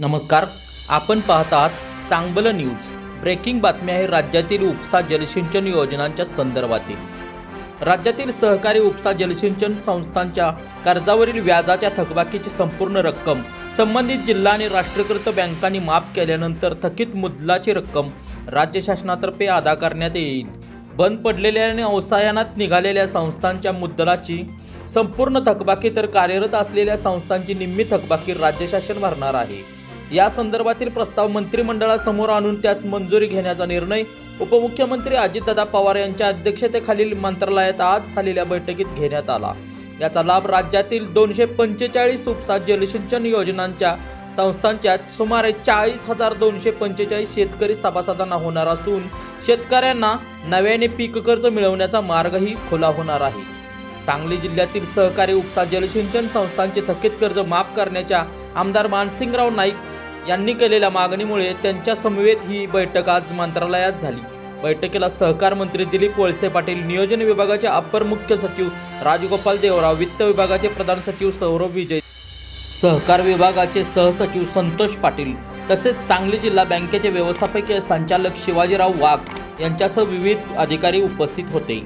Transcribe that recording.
नमस्कार. आपण पाहतात चांगलं न्यूज. ब्रेकिंग बातमी आहे राज्यातील उपसा जलसिंचन योजनांच्या संदर्भातील. राज्यातील सहकारी उपसा जलसिंचन संस्थांच्या कर्जावरील व्याजाच्या थकबाकीची संपूर्ण रक्कम संबंधित जिल्हा आणि राष्ट्रीयकृत बँकांनी माफ केल्यानंतर थकीत मुदलाची रक्कम राज्य शासनातर्फे अदा करण्यात येईल. बंद पडलेल्या आणि अवसायानात निघालेल्या संस्थांच्या मुद्दलाची संपूर्ण थकबाकी तर कार्यरत असलेल्या संस्थांची निम्मी थकबाकी राज्य शासन भरणार आहे. या संदर्भातील प्रस्ताव मंत्रिमंडळासमोर आणून त्यास मंजुरी घेण्याचा निर्णय उपमुख्यमंत्री अजितदादा पवार यांच्या अध्यक्षतेखालील मंत्रालयात आज झालेल्या बैठकीत घेण्यात आला. याचा लाभ राज्यातील दोनशे पंचेचाळीस उपसा जलसिंचन योजनांच्या संस्थांच्या सुमारे चाळीस हजार दोनशे पंचेचाळीस शेतकरी सभासदांना होणार असून शेतकऱ्यांना नव्याने पीक कर्ज मिळवण्याचा मार्गही खुला होणार आहे. सांगली जिल्ह्यातील सहकारी उपसा जलसिंचन संस्थांचे थकीत कर्ज माफ करण्याच्या आमदार मानसिंगराव नाईक यांनी केलेल्या मागणीमुळे त्यांच्या समवेत ही बैठक आज मंत्रालयात झाली. बैठकीला सहकार मंत्री दिलीप वळसे पाटील नियोजन विभागाचे अपर मुख्य सचिव राजगोपाल देवराव वित्त विभागाचे प्रधान सचिव सौरभ विजय सहकार विभागाचे सहसचिव संतोष पाटील तसेच सांगली जिल्हा बँकेचे व्यवस्थापकीय संचालक शिवाजीराव वाघ यांच्यासह विविध अधिकारी उपस्थित होते.